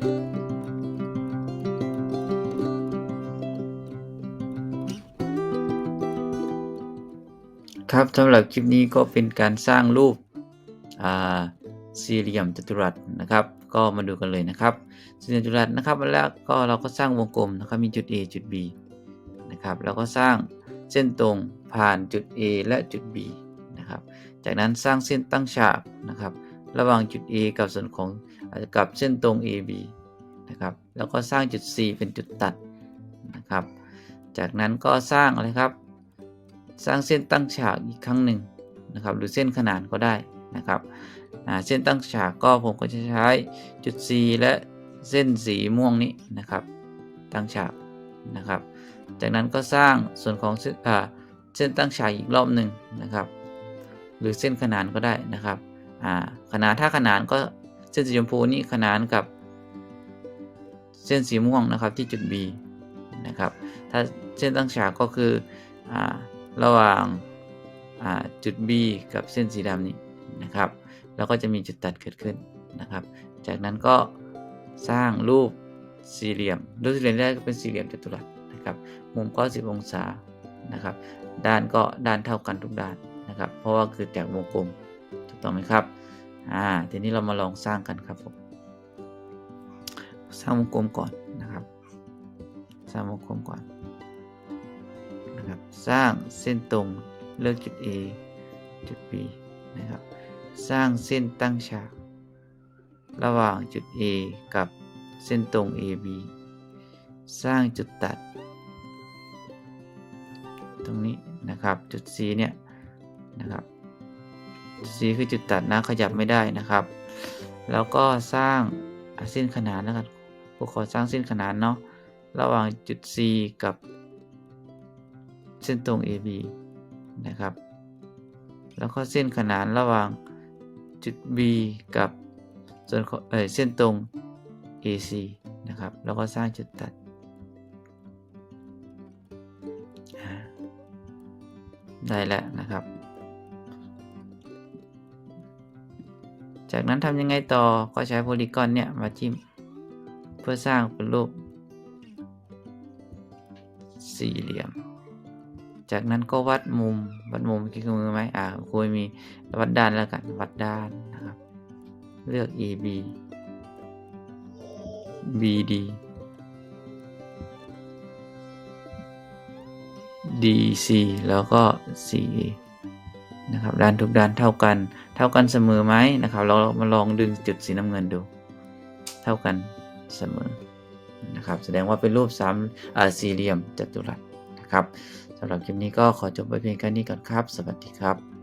ครับสำหรับคลิปนี้ก็เป็นการสร้างรูปสี่เหลี่ยมจัตุรัสนะครับ ก็มาดูกันเลยนะครับสี่เหลี่ยมจัตุรัสนะครับแล้วก็เราก็สร้างวงกลมนะครับมีจุด A จุด B นะครับแล้วก็สร้างเส้นตรงผ่านจุด A และจุด B นะครับ จากนั้นสร้างเส้นตั้งฉากนะครับ ระหว่างจุด A กับส่วนของ จะกลับเส้นตรง AB นะครับ แล้วก็สร้างจุด C เป็นจุดตัดนะครับ จากนั้นก็สร้างอะไรครับ สร้างเส้นตั้งฉากอีกครั้งหนึ่งนะครับ หรือเส้นขนานก็ได้นะครับเส้นตั้งฉากก็ผมก็จะใช้จุด C และเส้นสีม่วงนี้นะครับ ตั้งฉากนะครับ จากนั้นก็สร้างส่วนของเส้นเส้นตั้งฉากอีกรอบหนึ่งนะครับ หรือเส้นขนานก็ได้นะครับขนานถ้าขนานก็ เส้นสีชมพูนี่ขนานกับ เส้นสีม่วงนะครับที่จุด B นะครับ ถ้าเส้นตั้งฉากก็คืออระหว่างจุด B กับเส้นสีดำนี้นะครับ แล้วก็จะมีจุดตัดเกิดขึ้นนะครับ จากนั้นก็สร้างรูปสี่เหลี่ยม รูปสี่เหลี่ยมแรกก็เป็นสี่เหลี่ยมจัตุรัสนะครับ มุมก็ 10 องศานะครับ ด้านก็ด้านเท่ากันทุกด้านนะครับ เพราะว่าคือจากวงกลม ถูกต้องไหมครับ อ่าทีนี้เรามาลองสร้างกันครับผมสร้างวงกลมก่อนนะครับ สร้างวงกลมก่อนนะครับ สร้างเส้นตรงเลือกจุด A จุด B นะครับ สร้างเส้นตั้งฉาก ระหว่างจุด A กับเส้นตรง AB สร้างจุดตัด ตรงนี้นะครับจุด C เนี่ยนะครับ C คือจุดตัดนะขยับไม่ได้นะครับ แล้วก็สร้างเส้นขนานแล้วกันผมขอสร้างเส้นขนานเนาะระหว่างจุด C กับ เส้นตรง AB นะครับ แล้วก็เส้นขนานระหว่างจุด B กับส่วนเออเส้นตรง AC นะครับ แล้วก็สร้างจุดตัดได้แล้วนะครับ จากนั้นทำยังไงต่อก็ใช้โพลีกอนเนี่ยมาจิ้ม เพื่อสร้างเป็นรูปสี่เหลี่ยม จากนั้นก็วัดมุม วัดมุมกี่มือไหมอ่าคุยมีวัดด้านแล้วกัน วัดด้านนะครับ เลือก AB BD DC แล้วก็ CA นะครับด้านทุกด้านเท่ากัน เท่ากันเสมอไหมนะครับ เรามาลองดึงจุดสีน้ำเงินดู เท่ากันเสมอนะครับ แสดงว่าเป็นรูปสามสี่เหลี่ยมจัตุรัสนะครับสำหรับคลิปนี้ก็ขอจบไปเพียงแค่นี้ก่อนครับ สวัสดีครับ